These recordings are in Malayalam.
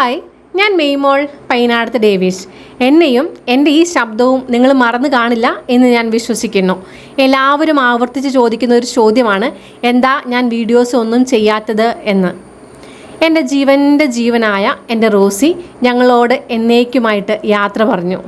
ഹായ് ഞാൻ മെയ്മോൾ പൈനാടത്ത് ഡേവിസ്. എന്നെയും എന്റെ ഈ ശബ്ദവും നിങ്ങൾ മറന്നു കാണില്ല എന്ന് ഞാൻ വിശ്വസിക്കുന്നു. എല്ലാവരും ആവർത്തിച്ച് ചോദിക്കുന്ന ഒരു ചോദ്യമാണ് എന്താ ഞാൻ വീഡിയോസ് ഒന്നും ചെയ്യാത്തത് എന്ന്? എന്റെ ജീവന്റെ ജീവനായ എന്റെ റോസി ഞങ്ങളോട് എന്നേക്കുമായിട്ട് യാത്ര പറഞ്ഞു.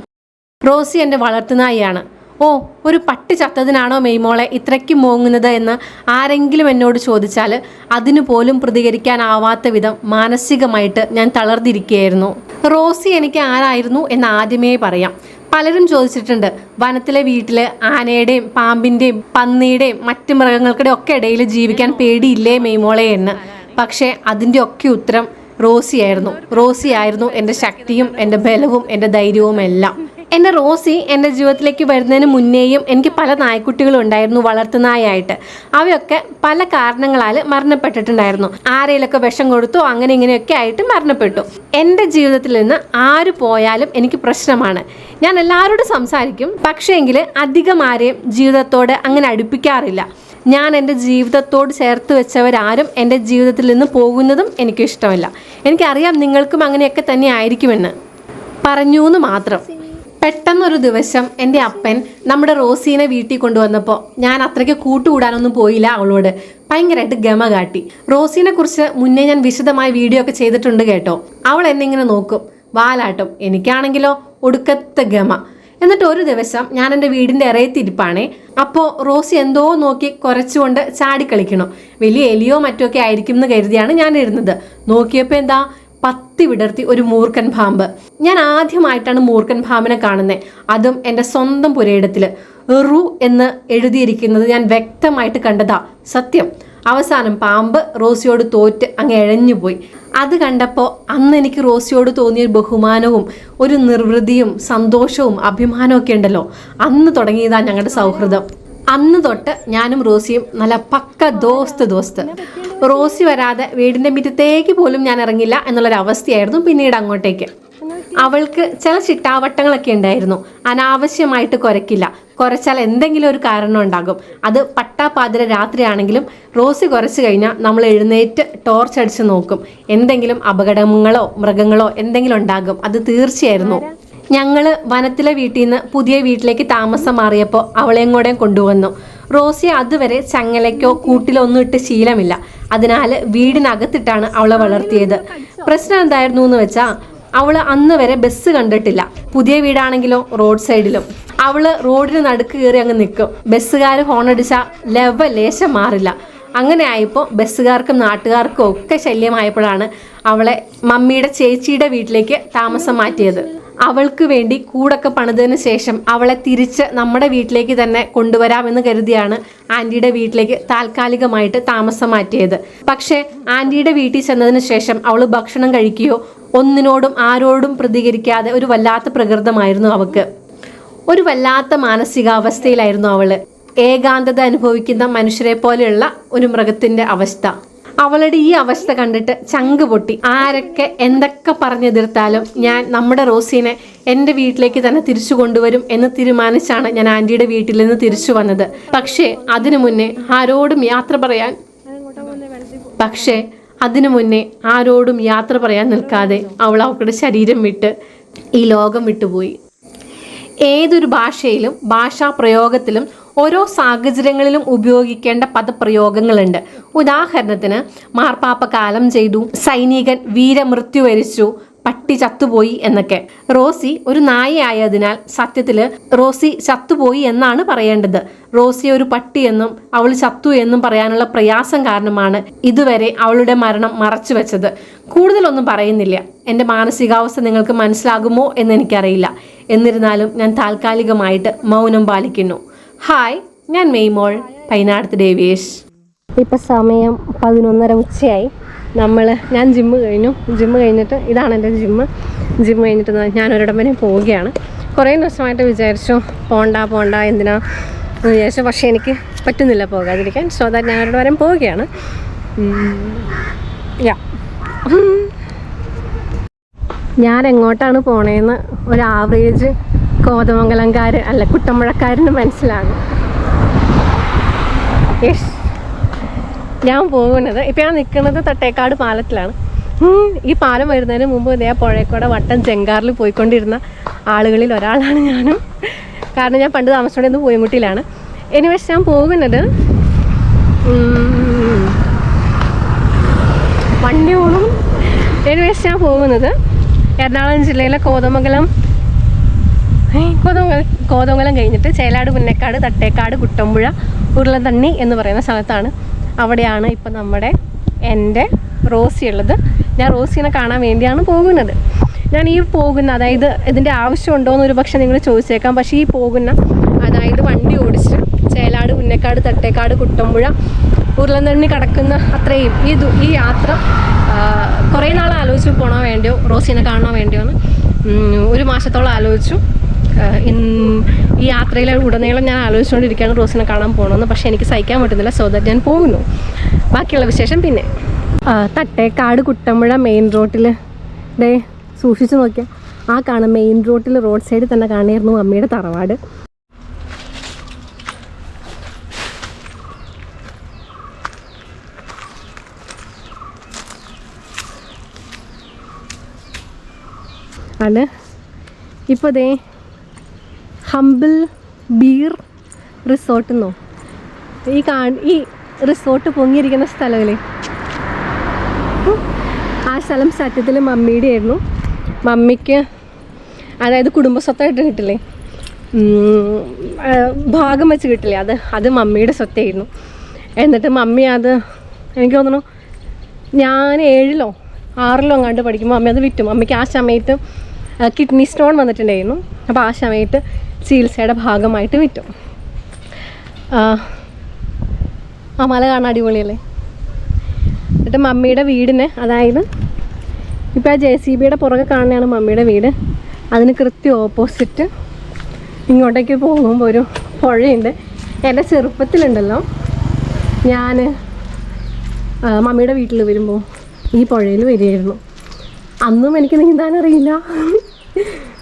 റോസി എന്റെ വളർത്തുനായിയാണ് ഓ ഒരു പട്ടി ചത്തതിനാണോ മെയ്മോളെ ഇത്രയ്ക്ക് മോങ്ങുന്നത് എന്ന് ആരെങ്കിലും എന്നോട് ചോദിച്ചാൽ അതിനു പോലും പ്രതികരിക്കാനാവാത്ത വിധം മാനസികമായിട്ട് ഞാൻ തളർന്നിരിക്കുകയായിരുന്നു. റോസി എനിക്ക് ആരായിരുന്നു എന്ന് ആദ്യമേ പറയാം. പലരും ചോദിച്ചിട്ടുണ്ട് വനത്തിലെ വീട്ടിൽ ആനയുടെയും പാമ്പിന്റെയും പന്നിയുടെയും മറ്റു മൃഗങ്ങൾക്കുടെ ഒക്കെ ഇടയിൽ ജീവിക്കാൻ പേടിയില്ലേ മെയ്മോളെ എന്ന്. പക്ഷേ അതിന്റെ ഒക്കെ ഉത്തരം റോസിയായിരുന്നു. റോസിയായിരുന്നു എന്റെ ശക്തിയും എന്റെ ബലവും എന്റെ ധൈര്യവും എല്ലാം എന്റെ റോസി എന്റെ ജീവിതത്തിലേക്ക് വരുന്നതിന് മുന്നേയും എനിക്ക് പല നായ്ക്കുട്ടികളുണ്ടായിരുന്നു വളർത്തുനായായിട്ട്. അവയൊക്കെ പല കാരണങ്ങളാൽ മരണപ്പെട്ടിട്ടുണ്ടായിരുന്നു. ആരെയിലൊക്കെ വിഷം കൊടുത്തു അങ്ങനെ ഇങ്ങനെയൊക്കെ ആയിട്ട് മരണപ്പെട്ടു. എന്റെ ജീവിതത്തിൽ നിന്ന് ആര് പോയാലും എനിക്ക് പ്രശ്നമാണ്. ഞാൻ എല്ലാവരോടും സംസാരിക്കും. പക്ഷേങ്കിൽ അധികം ആരെയും ജീവിതത്തോട് അങ്ങനെ അടുപ്പിക്കാറില്ല. ഞാൻ എന്റെ ജീവിതത്തോട് ചേർത്ത് വെച്ചവരാരും എന്റെ ജീവിതത്തിൽ നിന്ന് പോകുന്നതും എനിക്ക് ഇഷ്ടമല്ല എനിക്കറിയാം നിങ്ങൾക്കും അങ്ങനെയൊക്കെ തന്നെ ആയിരിക്കുമെന്ന്. പറഞ്ഞു എന്ന് മാത്രം. പെട്ടെന്നൊരു ദിവസം എന്റെ അപ്പൻ നമ്മുടെ റോസീനെ വീട്ടിൽ കൊണ്ടുവന്നപ്പോൾ ഞാൻ അത്രയ്ക്ക് കൂട്ടുകൂടാനൊന്നും പോയില്ല അവളോട്. ഭയങ്കരമായിട്ട് ഗമ കാട്ടി. റോസീനെ കുറിച്ച് മുന്നേ ഞാൻ വിശദമായ വീഡിയോ ഒക്കെ ചെയ്തിട്ടുണ്ട് കേട്ടോ. അവൾ എന്നിങ്ങനെ നോക്കും. വാലാട്ടും എനിക്കാണെങ്കിലോ ഒടുക്കത്തെ ഗമ. എന്നിട്ട് ഒരു ദിവസം ഞാൻ എന്റെ വീടിന്റെ ഇറയത്തിരിപ്പാണേ അപ്പോൾ റോസി എന്തോ നോക്കി കുറച്ചുകൊണ്ട് ചാടിക്കളിക്കണം. വലിയ എലിയോ മറ്റോ ഒക്കെ ആയിരിക്കും എന്ന് കരുതിയാണ് ഞാൻ ഇരുന്നത്. നോക്കിയപ്പോൾ എന്താ? പത്തി വിടർത്തി ഒരു മൂർഖൻ പാമ്പ് ഞാൻ ആദ്യമായിട്ടാണ് മൂർഖൻ പാമ്പിനെ കാണുന്നത് അതും എന്റെ സ്വന്തം പുരയിടത്തിൽ റു എന്ന് എഴുതിയിരിക്കുന്നത് ഞാൻ വ്യക്തമായിട്ട് കണ്ടതാ. സത്യം. അവസാനം പാമ്പ് റോസിയോട് തോറ്റ് അങ്ങ് എഴഞ്ഞുപോയി അത് കണ്ടപ്പോൾ അന്ന് എനിക്ക് റോസിയോട് തോന്നിയ ബഹുമാനവും ഒരു നിർവൃതിയും സന്തോഷവും അഭിമാനവും ഒക്കെ ഉണ്ടല്ലോ. അന്ന് തുടങ്ങിയതാണ് ഞങ്ങളുടെ സൗഹൃദം. അന്ന് തൊട്ട് ഞാനും റോസിയും നല്ല പക്ക ദോസ്ത് ദോസ്ത്. റോസി വരാതെ വീടിന്റെ മിറ്റത്തേക്ക് പോലും ഞാൻ ഇറങ്ങില്ല എന്നുള്ളൊരു അവസ്ഥയായിരുന്നു പിന്നീട് അങ്ങോട്ടേക്ക്. അവൾക്ക് ചില ചിട്ടാവട്ടങ്ങളൊക്കെ ഉണ്ടായിരുന്നു. അനാവശ്യമായിട്ട് കുരക്കില്ല കുറച്ചാൽ എന്തെങ്കിലും ഒരു കാരണം ഉണ്ടാകും. അത് പട്ടാപ്പാതിര രാത്രിയാണെങ്കിലും റോസി കുറച്ച് കഴിഞ്ഞാൽ നമ്മൾ എഴുന്നേറ്റ് ടോർച്ച് അടിച്ച് നോക്കും. എന്തെങ്കിലും അപകടങ്ങളോ മൃഗങ്ങളോ എന്തെങ്കിലും ഉണ്ടാകും. അത് തീർച്ചയായിരുന്നു. ഞങ്ങൾ വനത്തിലെ വീട്ടിൽ നിന്ന് പുതിയ വീട്ടിലേക്ക് താമസം മാറിയപ്പോൾ അവളെയും കൂടെ കൊണ്ടുവന്നു. റോസി അതുവരെ ചങ്ങലയ്ക്കോ കൂട്ടിലോ ഒന്നും ഇട്ട് ശീലമില്ല. അതിനാൽ വീടിനകത്തിട്ടാണ് അവളെ വളർത്തിയത്. പ്രശ്നം എന്തായിരുന്നു എന്ന് വെച്ചാൽ അവൾ അന്ന് വരെ ബസ് കണ്ടിട്ടില്ല. പുതിയ വീടാണെങ്കിലോ റോഡ് സൈഡിലും. അവൾ റോഡിന് നടുക്ക് കയറി അങ്ങ് നിൽക്കും ബസ്സുകാർ ഹോണടിച്ചാൽ ലവ ലേശം മാറില്ല. അങ്ങനെ ആയപ്പോൾ ബസ്സുകാർക്കും നാട്ടുകാർക്കും ഒക്കെ ശല്യമായപ്പോഴാണ് അവളെ മമ്മിയുടെ ചേച്ചിയുടെ വീട്ടിലേക്ക് താമസം മാറ്റിയത്. അവൾക്ക് വേണ്ടി കൂടൊക്കെ പണിതതിന് ശേഷം അവളെ തിരിച്ച് നമ്മുടെ വീട്ടിലേക്ക് തന്നെ കൊണ്ടുവരാമെന്ന് കരുതിയാണ് ആന്റിയുടെ വീട്ടിലേക്ക് താൽക്കാലികമായിട്ട് താമസം മാറ്റിയത്. പക്ഷേ ആന്റിയുടെ വീട്ടിൽ ചെന്നതിന് ശേഷം അവൾ ഭക്ഷണം കഴിക്കുകയോ ഒന്നിനോടും ആരോടും പ്രതികരിക്കാതെ ഒരു വല്ലാത്ത പ്രകൃതമായിരുന്നു അവൾക്ക്. ഒരു വല്ലാത്ത മാനസികാവസ്ഥയിലായിരുന്നു അവൾ ഏകാന്തത അനുഭവിക്കുന്ന മനുഷ്യരെ പോലെയുള്ള ഒരു മൃഗത്തിന്റെ അവസ്ഥ. അവളുടെ ഈ അവസ്ഥ കണ്ടിട്ട് ചങ്ക് പൊട്ടി. ആരൊക്കെ എന്തൊക്കെ പറഞ്ഞെതിർത്താലും ഞാൻ നമ്മുടെ റോസീനെ എന്റെ വീട്ടിലേക്ക് തന്നെ തിരിച്ചു കൊണ്ടുവരും എന്ന് തീരുമാനിച്ചാണ് ഞാൻ ആന്റിയുടെ വീട്ടിൽ നിന്ന് തിരിച്ചു വന്നത്. പക്ഷേ അതിനു മുന്നേ ആരോടും യാത്ര പറയാൻ പക്ഷേ അതിനു മുന്നേ ആരോടും യാത്ര പറയാൻ നിൽക്കാതെ അവൾ അവളുടെ ശരീരം വിട്ട് ഈ ലോകം വിട്ടുപോയി. ഏതൊരു ഭാഷയിലും ഭാഷാ പ്രയോഗത്തിലും ഓരോ സാഹചര്യങ്ങളിലും ഉപയോഗിക്കേണ്ട പദപ്രയോഗങ്ങളുണ്ട്. ഉദാഹരണത്തിന് മാർപ്പാപ്പ കാലം ചെയ്തു സൈനികൻ വീരമൃത്യു വരിച്ചു പട്ടി ചത്തുപോയി എന്നൊക്കെ. റോസി ഒരു നായയായതിനാൽ സത്യത്തിൽ റോസി ചത്തുപോയി എന്നാണ് പറയേണ്ടത്. റോസി ഒരു പട്ടി എന്നും അവൾ ചത്തു എന്നും പറയാനുള്ള പ്രയാസം കാരണമാണ് ഇതുവരെ അവളുടെ മരണം മറച്ചു വെച്ചത്. കൂടുതലൊന്നും പറയുന്നില്ല. എന്റെ മാനസികാവസ്ഥ നിങ്ങൾക്ക് മനസ്സിലാകുമോ എന്ന് എനിക്കറിയില്ല. എന്നിരുന്നാലും ഞാൻ താൽക്കാലികമായിട്ട് മൗനം പാലിക്കുന്നു. ഹായ് ഞാൻ മെയ്മോൾ പൈനാടത്ത് ദേവേഷ് ഇപ്പം സമയം പതിനൊന്നര ഉച്ചയായി. നമ്മൾ ഞാൻ ജിമ്മ് കഴിഞ്ഞു. ജിമ്മ് കഴിഞ്ഞിട്ട് ഇതാണ് എന്റെ ജിമ്മ് ജിമ്മ് കഴിഞ്ഞിട്ട് ഒരിടം വരെ പോവുകയാണ്. കുറേ ദിവസമായിട്ട് വിചാരിച്ചു പോണ്ട പോണ്ട എന്തിനാ വിചാരിച്ചു. പക്ഷേ എനിക്ക് പറ്റുന്നില്ല പോകാതിരിക്കാൻ. സോ ദാറ്റ് ഞാൻ ഒരിടം വരെ പോവുകയാണ് യാ. ഞാൻ എങ്ങോട്ടാണ് പോണേന്ന് ഒരു ആവറേജ് കോതമംഗലംകാർ അല്ല കുട്ടമ്പഴക്കാരന് മനസ്സിലാകും. യെസ്. ഞാൻ പോകുന്നത് ഇപ്പം ഞാൻ നിൽക്കുന്നത് തട്ടേക്കാട് പാലത്തിലാണ്. ഈ പാലം വരുന്നതിന് മുമ്പ് ഇതേ പുഴയക്കൂടെ വട്ടം ചെങ്കാറിൽ പോയിക്കൊണ്ടിരുന്ന ആളുകളിൽ ഒരാളാണ് ഞാനും. കാരണം ഞാൻ പണ്ട് താമസിച്ചുകൊണ്ടിരുന്നത് പൂയമുട്ടിയിലാണ് എനിവേസ് ഞാൻ പോകുന്നത് വണ്ടി ഓണം എനിവേസ് ഞാൻ പോകുന്നത് എറണാകുളം ജില്ലയിലെ കോതമംഗലം ഏയ് കോതമംഗലം കഴിഞ്ഞിട്ട് ചേലാട് പുന്നക്കാട് തട്ടേക്കാട് കുട്ടമ്പുഴ ഉരുളത്തണ്ണി എന്ന് പറയുന്ന സ്ഥലത്താണ്. അവിടെയാണ് ഇപ്പം നമ്മുടെ എന്റെ റോസി ഉള്ളത്. ഞാൻ റോസിനെ കാണാൻ വേണ്ടിയാണ് പോകുന്നത്. ഞാൻ ഈ പോകുന്ന അതായത് ഇതിന്റെ ആവശ്യമുണ്ടോ എന്ന് ഒരു പക്ഷേ നിങ്ങൾ ചോദിച്ചേക്കാം. പക്ഷേ ഈ പോകുന്ന അതായത് വണ്ടി ഓടിച്ച് ചേലാട് പുന്നക്കാട് തട്ടേക്കാട് കുട്ടമ്പുഴ ഉരുളന്തണ്ണി കടക്കുന്ന അത്രയും ഈ ഈ യാത്ര കുറേ നാൾ ആലോചിച്ച് പോകണോ വേണ്ടിയോ റോസിനെ കാണണോ വേണ്ടിയോ എന്ന് ഒരു മാസത്തോളം ആലോചിച്ചു. ഈ യാത്രയിൽ ഉടനീളം ഞാൻ ആലോചിച്ചുകൊണ്ടിരിക്കുകയാണ് റോസിനെ കാണാൻ പോകണമെന്ന്. പക്ഷേ എനിക്ക് സഹിക്കാൻ പറ്റുന്നില്ല സോ ദാറ്റ് ഞാൻ പോകുന്നു. ബാക്കിയുള്ള വിശേഷം പിന്നെ. തട്ടേക്കാട് കുട്ടമ്പുഴ മെയിൻ റോട്ടിൽ ഡേ സൂക്ഷിച്ചു നോക്കിയാൽ ആ കാണാം മെയിൻ റോട്ടിൽ റോഡ് സൈഡിൽ തന്നെ കാണായിരുന്നു അമ്മയുടെ തറവാട്. ആണ് ഇപ്പോൾ ദേ ഹംബിൾ ബീർ റിസോർട്ട് എന്നോ? ഈ കാ ഈ റിസോർട്ട് പൊങ്ങിയിരിക്കുന്ന സ്ഥലമില്ലേ? ആ സ്ഥലം സത്യത്തിൽ മമ്മിയുടെ ആയിരുന്നു. മമ്മിക്ക് അതായത് കുടുംബസ്വത്തായിട്ട് കിട്ടില്ലേ? ഭാഗം വെച്ച് കിട്ടില്ലേ? അത് അത് മമ്മിയുടെ സ്വത്തായിരുന്നു. എന്നിട്ട് മമ്മി അത് എനിക്ക് തോന്നുന്നു ഞാൻ ഏഴിലോ ആറിലോ അങ്ങാണ്ട് പഠിക്കുമ്പോൾ അമ്മ അത് വിറ്റു. അമ്മയ്ക്ക് ആ സമയത്ത് കിഡ്നി സ്റ്റോൺ വന്നിട്ടുണ്ടായിരുന്നു. അപ്പോൾ ആ സമയത്ത് ചികിത്സയുടെ ഭാഗമായിട്ട് വിറ്റു ആ, മല കാണാൻ അടിപൊളിയല്ലേ? എന്നിട്ട് മമ്മിയുടെ വീടിന് അതായത് ഇപ്പോൾ ആ ജെ സി ബിയുടെ പുറകെ കാണുന്നതാണ് മമ്മിയുടെ വീട്. അതിന് കൃത്യം ഓപ്പോസിറ്റ് ഇങ്ങോട്ടേക്ക് പോകുമ്പോൾ ഒരു പുഴയുണ്ട്. എന്റെ ചെറുപ്പത്തിലുണ്ടല്ലോ ഞാൻ മമ്മിയുടെ വീട്ടിൽ വരുമ്പോൾ ഈ പുഴയിൽ വരികയായിരുന്നു. അന്നും എനിക്ക് നീന്താൻ അറിയില്ല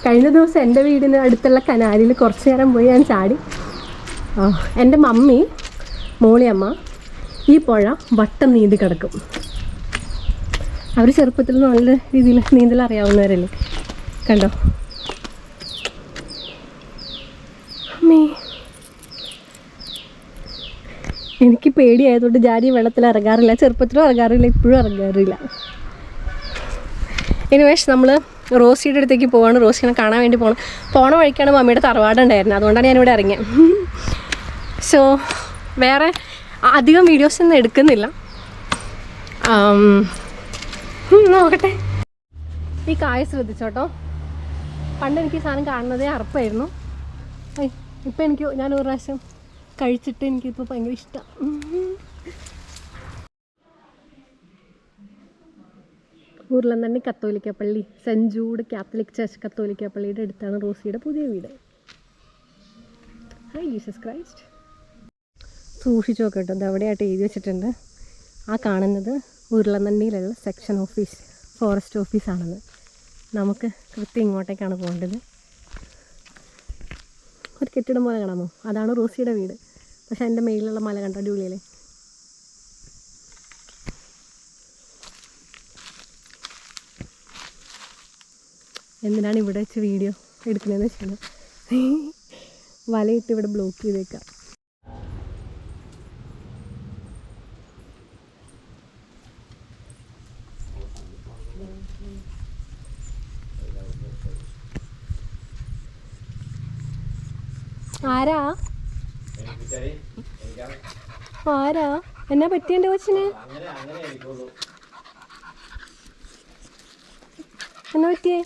കഴിഞ്ഞ ദിവസം എന്റെ വീടിന് അടുത്തുള്ള കനാലിൽ കുറച്ച് നേരം പോയി ഞാൻ ചാടി. എന്റെ മമ്മി മോളിയമ്മ ഈ പുഴ വട്ടം നീന്തി കിടക്കും. അവർ ചെറുപ്പത്തിൽ നല്ല രീതിയിൽ നീന്തൽ അറിയാവുന്നവരല്ലേ? കണ്ടോ? അമ്മേ. എനിക്ക് പേടിയായതുകൊണ്ട് ജാരി വെള്ളത്തിൽ ഇറങ്ങാറില്ല. ചെറുപ്പത്തിലും ഇറങ്ങാറില്ല ഇപ്പോഴും ഇറങ്ങാറില്ല. ഇനി വേഷം നമ്മൾ റോസിയുടെ അടുത്തേക്ക് പോവാണ്. റോസിനെ കാണാൻ വേണ്ടി പോകണം പോണ വഴിക്കാണ് മമ്മിയുടെ തറവാടുണ്ടായിരുന്നത് അതുകൊണ്ടാണ് ഞാനിവിടെ ഇറങ്ങിയത് സോ വേറെ അധികം വീഡിയോസ് ഒന്നും എടുക്കുന്നില്ല. ഉം, നോക്കട്ടെ. ഈ കായ ശ്രദ്ധിച്ചോട്ടോ. പണ്ട് എനിക്ക് ഈ സാധനം കാണുന്നതേ അറപ്പായിരുന്നു. ഇപ്പം എനിക്ക് ഞാൻ ഒരു പ്രാവശ്യം കഴിച്ചിട്ട് എനിക്കിപ്പോൾ ഭയങ്കര ഇഷ്ടം. ഉരുളന്തണ്ണി കത്തോലിക്ക പള്ളി ജൂഡ് കാത്തലിക് ചർച്ച് കത്തോലിക്ക പള്ളിയുടെ അടുത്താണ് റോസിയുടെ പുതിയ വീട്. ഹൈ ജീസസ് ക്രൈസ്റ്റ് സൂക്ഷിച്ചു നോക്കട്ടെ അത് എവിടെയായിട്ട് എഴുതി വെച്ചിട്ടുണ്ട്. ആ കാണുന്നത് ഉരുളന്തണ്ണിയിലുള്ള സെക്ഷൻ ഓഫീസ് ഫോറസ്റ്റ് ഓഫീസാണെന്ന് നമുക്ക് കൃത്യം ഇങ്ങോട്ടേക്കാണ് പോകേണ്ടത്. ഒരു കെട്ടിടം പോലെ കാണാമോ? അതാണ് റോസിയുടെ വീട്. പക്ഷേ എന്റെ മേലിലുള്ള മല കണ്ട അടിപൊളിയല്ലേ? എന്തിനാണ് ഇവിടെ വെച്ച് വീഡിയോ എടുക്കുന്നതെന്ന് വെച്ചാൽ വലയിട്ട് ഇവിടെ ബ്ലോക്ക് ചെയ്തേക്കാം. ആരാ? ആരാ? എന്നാ പറ്റിയ എന്റെ കൊച്ചിന് എന്നാ പറ്റിയേ?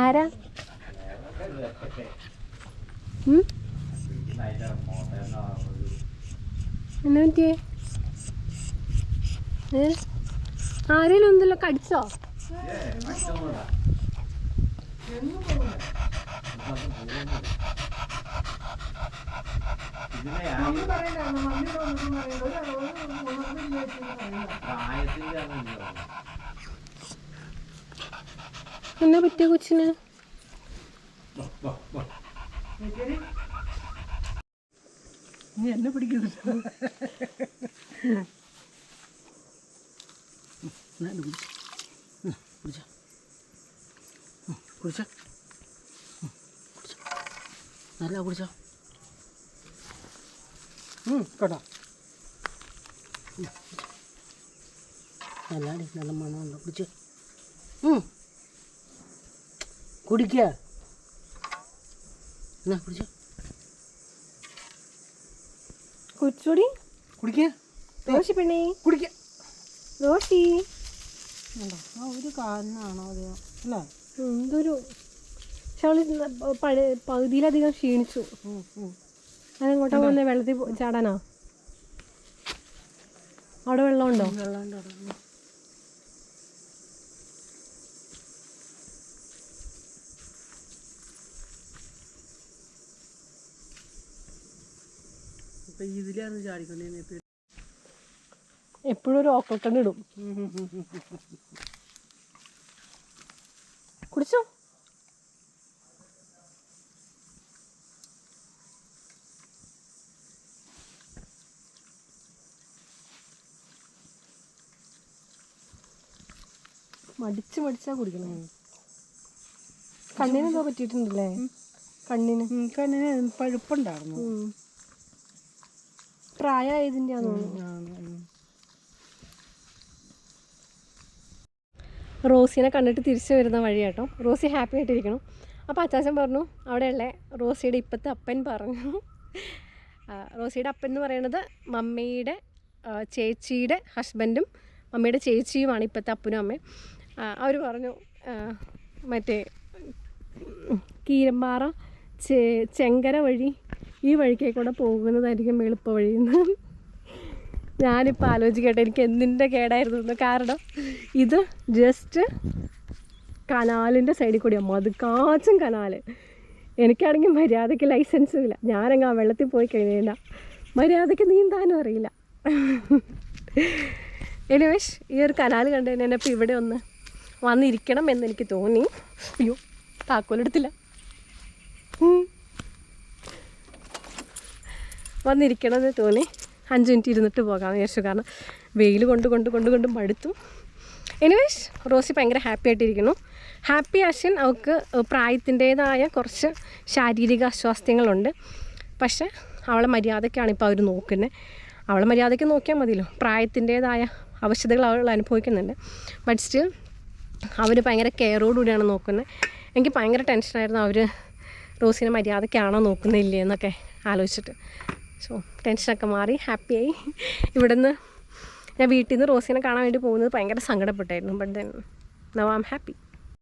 ആരാ? ഉം? എന്നാ പറ്റിയേ? ആരെങ്കിലും ആരേലും ഒന്നല്ലോ കടിച്ചോ എന്നാ പറ്റിയ കൊച്ചിന്? നീ എന്നെ പിടിക്കുന്നുണ്ട് കുടിച്ച. കുടിച്ച നല്ല കുടിച്ച. കേട്ടോ. നല്ലാടി നല്ല മണമുണ്ട്. കുടിച്ച്. കുടിക്കുക. എന്നാ കുടിച്ച. കുടിച്ചോടി. കുടിക്കുക. ദോശ പെണ്ണേ. കുടിക്കുക. ദോശി. ആ ഒരു കാരണമാണോ അതെയോ അല്ലേ? എന്തൊരു പക്ഷെ അവൾ പഴയ പകുതിയിലധികം ക്ഷീണിച്ചു. അതെങ്ങോട്ടാ പോകുന്നത് വെള്ളത്തിൽ ചാടാനാ? അവിടെ വെള്ളമുണ്ടോ? ഇതിലാണ് ചാടിക്കൊണ്ടിരുന്നത്. എപ്പോഴും ഒരു ഓക്കക്കണ്ട് ഇടും. കുടിച്ചോ? മടിച്ച് മടിച്ചാ കുടിക്കണം. കണ്ണിന് എന്തോ പറ്റിയിട്ടുണ്ടല്ലേ? കണ്ണിന്. കണ്ണിന് പഴുപ്പുണ്ടായിരുന്നു. പ്രായ പ്രായമായതിന്റെ ആണ്, റോസിനെ കണ്ടിട്ട് തിരിച്ചു വരുന്ന വഴി കേട്ടോ റോസി ഹാപ്പി ആയിട്ടിരിക്കണം. അപ്പോൾ അച്ചാച്ചൻ പറഞ്ഞു അവിടെയുള്ള റോസിയുടെ ഇപ്പോഴത്തെ അപ്പൻ പറഞ്ഞു. റോസിയുടെ അപ്പൻ എന്ന് പറയുന്നത് മമ്മിയുടെ ചേച്ചിയുടെ ഹസ്ബൻഡും മമ്മിയുടെ ചേച്ചിയുമാണ് ഇപ്പോഴത്തെ അപ്പനും അമ്മയും. അവർ പറഞ്ഞു മറ്റേ കീരമ്പാറ ചെ ചെങ്കര വഴി ഈ വഴിക്കേക്കൂടെ പോകുന്നതായിരിക്കും എളുപ്പ വഴിയെന്ന് ഞാനിപ്പോൾ ആലോചിക്കട്ടെ എനിക്ക് എന്തിന്റെ കേടായിരുന്നു എന്ന്. കാരണം ഇത് ജസ്റ്റ് കനാലിന്റെ സൈഡിൽ കൂടിയാണ് മതുക്കാച്ചും കനാൽ. എനിക്കാണെങ്കിൽ മര്യാദയ്ക്ക് ലൈസൻസും ഇല്ല. ഞാനങ്ങ് ആ വെള്ളത്തിൽ പോയി കഴിഞ്ഞാൽ മര്യാദയ്ക്ക് നീന്താനും അറിയില്ല. എനിവേഷ് ഈ ഒരു കനാൽ കണ്ടു കഴിഞ്ഞാൽ ഇപ്പോൾ ഇവിടെ ഒന്ന് വന്നിരിക്കണം എന്ന് എനിക്ക് തോന്നി. അയ്യോ താക്കോലെടുത്തില്ല വന്നിരിക്കണം എന്ന് തോന്നി. അഞ്ച് മിനിറ്റ് ഇരുന്നിട്ട് പോകാമെന്ന് വിചാരിച്ചു. കാരണം വെയിൽ കൊണ്ട് കൊണ്ട് കൊണ്ട് കൊണ്ട് മടുത്തു. എനിവേസ് റോസി ഭയങ്കര ഹാപ്പി ആയിട്ടിരിക്കുന്നു. ഹാപ്പി അശ്വൻ അവൾക്ക് പ്രായത്തിന്റേതായ കുറച്ച് ശാരീരിക അസ്വാസ്ഥ്യങ്ങളുണ്ട്. പക്ഷേ അവളെ മര്യാദയ്ക്കാണ് ഇപ്പോൾ അവർ നോക്കുന്നത് അവളെ മര്യാദയ്ക്ക് നോക്കിയാൽ മതിയല്ലോ. പ്രായത്തിന്റേതായ അവശതകൾ അവൾ അനുഭവിക്കുന്നുണ്ട്. ബട്ട് സ്റ്റിൽ അവർ ഭയങ്കര കെയറോടുകൂടിയാണ് നോക്കുന്നത് എനിക്ക് ഭയങ്കര ടെൻഷനായിരുന്നു അവർ റോസിനെ മര്യാദയ്ക്കാണോ നോക്കുന്നില്ലേ എന്നൊക്കെ ആലോചിച്ചിട്ട്. സോ ടെൻഷനൊക്കെ മാറി ഹാപ്പിയായി ഇവിടുന്ന് ഞാൻ വീട്ടിൽ നിന്ന് റോസിനെ കാണാൻ വേണ്ടി പോകുന്നത് ഭയങ്കര സങ്കടപ്പെട്ടായിരുന്നു. But then now am happy